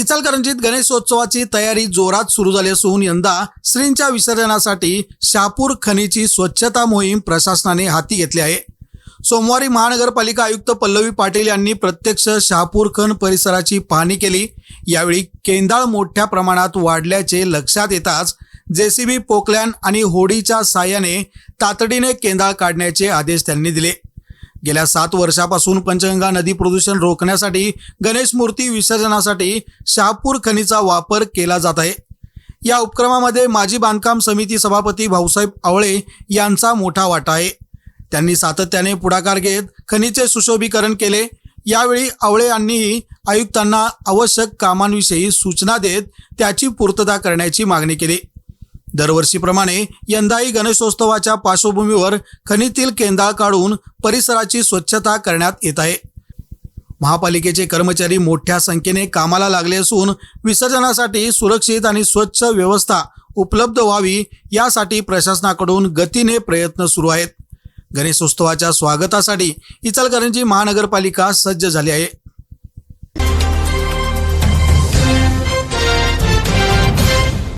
इचलकरंजीत गणेशोत्सवाची तयारी जोरात सुरू झाली असून यंदा श्रींच्या विसर्जनासाठी शहापूर खनीची स्वच्छता मोहीम प्रशासनाने हाती घेतली आहे. सोमवारी महानगरपालिका आयुक्त पल्लवी पाटील यांनी प्रत्यक्ष शहापूर खन परिसराची पाहणी केली. यावेळी केंदाळ मोठ्या प्रमाणात वाढल्याचे लक्षात येताच जेसीबी पोकलॅन आणि होडीच्या साह्याने तातडीने केंदाळ काढण्याचे आदेश त्यांनी दिले. गेल्या सात वर्षापासून पंचगंगा नदी प्रदूषण रोखण्यासाठी गणेश मूर्ती विसर्जनासाठी शहापूर खनीचा वापर केला जात आहे. या उपक्रमामध्ये माजी बांधकाम समिती सभापती भाऊसाहेब आवळे यांचा मोठा वाटा आहे. त्यांनी सातत्याने पुढाकार घेत खनिचे सुशोभीकरण केले. यावेळी आवळे यांनीही आयुक्तांना आवश्यक कामांविषयी सूचना देत त्याची पूर्तता करण्याची मागणी केली. दरवर्षीप्रमाणे यंदाही गणेशोत्सवाच्या पार्श्वभूमीवर खनितील केंदाळ काढून परिसराची स्वच्छता करण्यात येत आहे. महापालिकेचे कर्मचारी मोठ्या संख्येने कामाला लागले असून विसर्जनासाठी सुरक्षित आणि स्वच्छ व्यवस्था उपलब्ध व्हावी यासाठी प्रशासनाकडून गतीने प्रयत्न सुरू आहेत. गणेशोत्सवाच्या स्वागतासाठी इचलकरंजी महानगरपालिका सज्ज झाली आहे.